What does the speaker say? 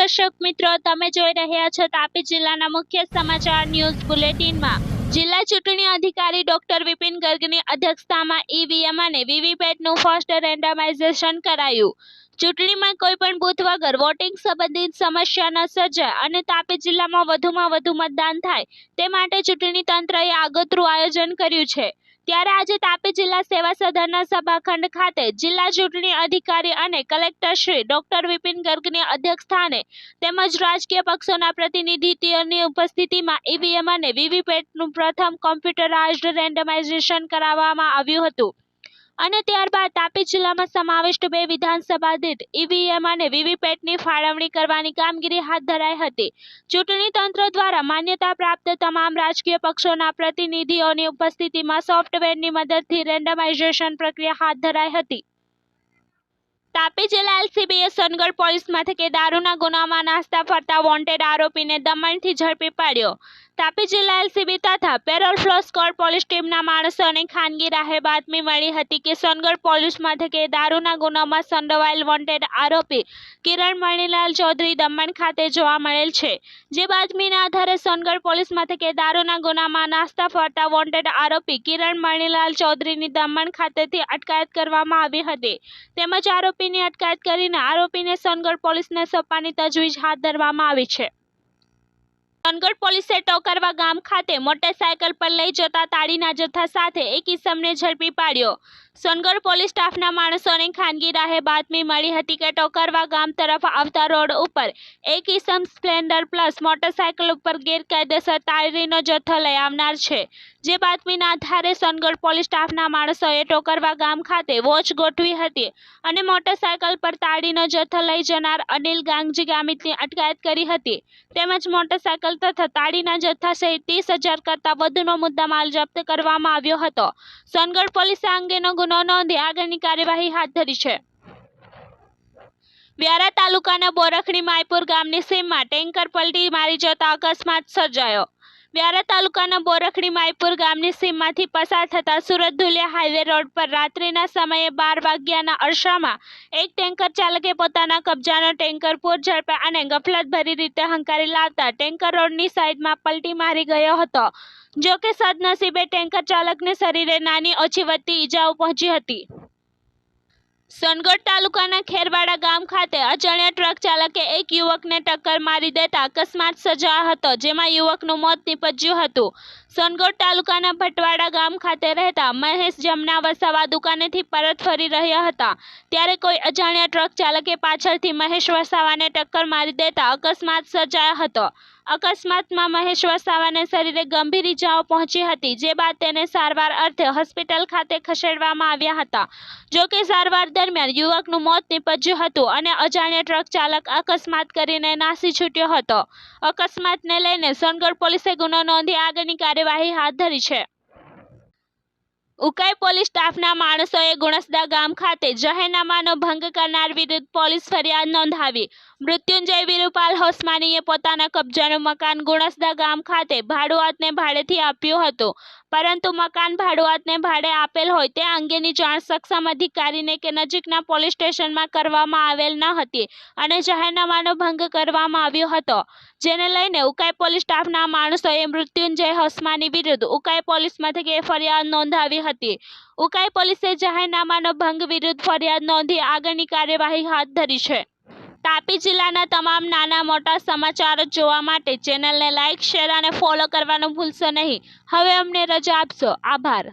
દર્શક મિત્રો, તમે જોઈ રહ્યા છો તાપી જિલ્લાના મુખ્ય સમાચાર ન્યૂઝ બુલેટિનમાં. જિલ્લા ચૂંટણી અધિકારી ડોક્ટર વિપિન ગર્ગની અધ્યક્ષતામાં ઈવીએમ અને વીવીપેટનું ફર્સ્ટ રેન્ડમાઇઝેશન કરાયું. ચૂંટણીમાં કોઈપણ બૂથ વગર વોટિંગ સંબંધિત સમસ્યા ન સર્જાય અને તાપી જિલ્લામાં વધુમાં વધુ મતદાન થાય તે માટે ચૂંટણી તંત્રએ આગોતરું આયોજન કર્યું છે. ત્યારે આજે તાપી જિલ્લા સેવા સદનના સભાખંડ ખાતે જિલ્લા ચૂંટણી અધિકારી અને કલેક્ટર શ્રી ડોક્ટર વિપિન ગર્ગની અધ્યક્ષસ્થાને તેમજ રાજકીય પક્ષોના પ્રતિનિધિત્વની ઉપસ્થિતિમાં ઈવીએમ અને વીવીપેટનું પ્રથમ કોમ્પ્યુટરાઇઝ્ડ રેન્ડમાઇઝેશન કરાવવામાં આવ્યું હતું. અને ત્યારબાદ તાપી જિલ્લામાં સમાવિષ્ટ બે વિધાનસભા દીઠ ઈવીએમ અને વીવીપેટની ફાળવણી કરવાની કામગીરી હાથ ધરાઈ હતી. ચૂંટણી તંત્ર દ્વારા માન્યતા પ્રાપ્ત તમામ રાજકીય પક્ષોના પ્રતિનિધિઓની ઉપસ્થિતિમાં સોફ્ટવેરની મદદથી રેન્ડમાઇઝેશન પ્રક્રિયા હાથ ધરાઈ હતી. તાપી જિલ્લા એલસીબીએ સોનગઢ પોલીસ મથકે દારૂના ગુનામાં નાસ્તા ફરતા વોન્ટેડ આરોપીને દમણથી ઝડપી પાડ્યો. તાપી જિલ્લા એલસીબી તથા પેરોલ ફ્લો સ્કોડ પોલીસ ટીમના માણસોને ખાનગી રાહે બાતમી મળી હતી કે સોનગઢ પોલીસ મથકે દારૂના ગુનામાં સંડોવાયેલ વોન્ટેડ આરોપી કિરણ મણિલાલ ચૌધરી દમણ ખાતે જોવા મળેલ છે. જે બાતમીના આધારે સોનગઢ પોલીસ મથકે દારૂના ગુનામાં નાસ્તા ફરતા વોન્ટેડ આરોપી કિરણ મણિલાલ ચૌધરીની દમણ ખાતેથી અટકાયત કરવામાં આવી હતી. તેમજ આરોપીની અટકાયત કરીને આરોપીને સોનગઢ પોલીસને સોંપવાની તજવીજ હાથ ધરવામાં આવી છે. સોનગઢ પોલીસે ટોકરવા ગામ ખાતે મોટરસાયકલ પર લઈ જતા તાળીના જથ્થા સાથે એક ઈસમને ઝડપી પાડ્યો. સોનગઢ પોલીસ સ્ટાફના માણસોને ખાનગી રાહે બાતમી મળી હતી કે ટોકરવા ગામ તરફ આવતા રોડ ઉપર એક ઇસમ સ્પ્લેન્ડર પ્લસ મોટરસાયકલ ઉપર ગેરકાયદેસર તાળીનો જથ્થો લઈ આવનાર છે. જે બાતમીના આધારે સોનગઢ પોલીસ સ્ટાફના માણસોએ ટોકરવા ગામ ખાતે વોચ ગોઠવી હતી અને મોટરસાયકલ પર તાળીનો જથ્થો લઈ જનાર અનિલ ગાંગજી ગામિતની અટકાયત કરી હતી. તેમજ મોટરસાયકલ તથા તાળીના જથ્થા સહિત ત્રીસ હજાર કરતાં વધુનો મુદ્દામાલ જપ્ત કરવામાં આવ્યો હતો. સોનગઢ પોલીસે અંગેનો ગુનો નોંધી આગળની કાર્યવાહી હાથ ધરી છે. વ્યારા તાલુકાના બોરખડી માયપુર ગામની સીમમાં ટેન્કર પલટી મારી જતા અકસ્માત સર્જાયો. વ્યારા તાલુકાના બોરખડી માયપુર ગામની સીમમાંથી પસાર થતા સુરત ધુલિયા હાઈવે રોડ પર રાત્રિના સમયે બાર વાગ્યાના અરસામાં એક ટેન્કર ચાલકે પોતાના કબજાનો ટેન્કર પૂર ઝડપે અને ગફલતભરી રીતે હંકારી લાવતા ટેન્કર રોડની સાઈડમાં પલટી મારી ગયો હતો. જો કે સદનસીબે ટેન્કર ચાલકને શરીરે નાની ઓછી વધતી ઈજાઓ પહોંચી હતી. સોનગઢ તાલુકાના ખેરવાડા ગામ ખાતે અજાણ્યા ટ્રક ચાલકે એક યુવકને ટક્કર મારી દેતા અકસ્માત સર્જાયો હતો, જેમાં યુવકનું મોત નીપજ્યું હતું. સોનગઢ તાલુકાના ભટવાડા ગામ ખાતે રહેતા મહેશ જમના વસાવા દુકાનેથી પરત ફરી રહ્યા હતા. ત્યારે કોઈ અજાણ્યા ટ્રક ચાલકે પાછળથી મહેશ વસાવાને ટક્કર મારી દેતા અકસ્માત સર્જાયો હતો. અકસ્માતમાં મહેશ વસાવાને શરીરે ગંભીર ઈજાઓ પહોંચી હતી, જે બાદ તેને સારવાર અર્થે હોસ્પિટલ ખાતે ખસેડવામાં આવ્યા હતા. જો કે સારવાર દરમિયાન યુવકનું મોત નીપજ્યું હતું અને અજાણ્યા ટ્રક ચાલક અકસ્માત કરીને નાસી છૂટ્યો હતો. અકસ્માતને લઈને સોનગઢ પોલીસે ગુનો નોંધી આગળની કાર્યવાહી હાથ ધરી છે. ઉકાઈ પોલીસ સ્ટાફના માણસોએ ગુણસદા ગામ ખાતે જાહેરનામાનો ભંગ કરનાર વિરુદ્ધ પોલીસ ફરિયાદ નોંધાવી. મૃત્યુંજય વિરુપાલ હોસ્માનીએ પોતાના કબજાનું મકાન ગુણસદા ગામ ખાતે ભાડુઆતને ભાડેથી આપ્યું હતું. પરંતુ મકાન ભાડુઆતને ભાડે આપેલ હોય તે અંગેની જાણ સક્ષમ અધિકારીને કે નજીકના પોલીસ સ્ટેશનમાં કરવામાં આવેલ ન હતી અને જાહેરનામાનો ભંગ કરવામાં આવ્યો હતો. જેને લઈને ઉકાઈ પોલીસ સ્ટાફના માણસોએ મૃત્યુંજય હસમાની વિરુદ્ધ ઉકાઈ પોલીસ મથકે ફરિયાદ નોંધાવી હતી. ઉકાઈ પોલીસે જાહેરનામાનો ભંગ વિરુદ્ધ ફરિયાદ નોંધી આગળની કાર્યવાહી હાથ ધરી છે. તાપી જિલ્લાના તમામ નાના મોટા સમાચારો જોવા માટે ચેનલને લાઇક શેર અને ફોલો કરવાનું ભૂલશો નહીં. હવે અમને રજા આપશો. આભાર.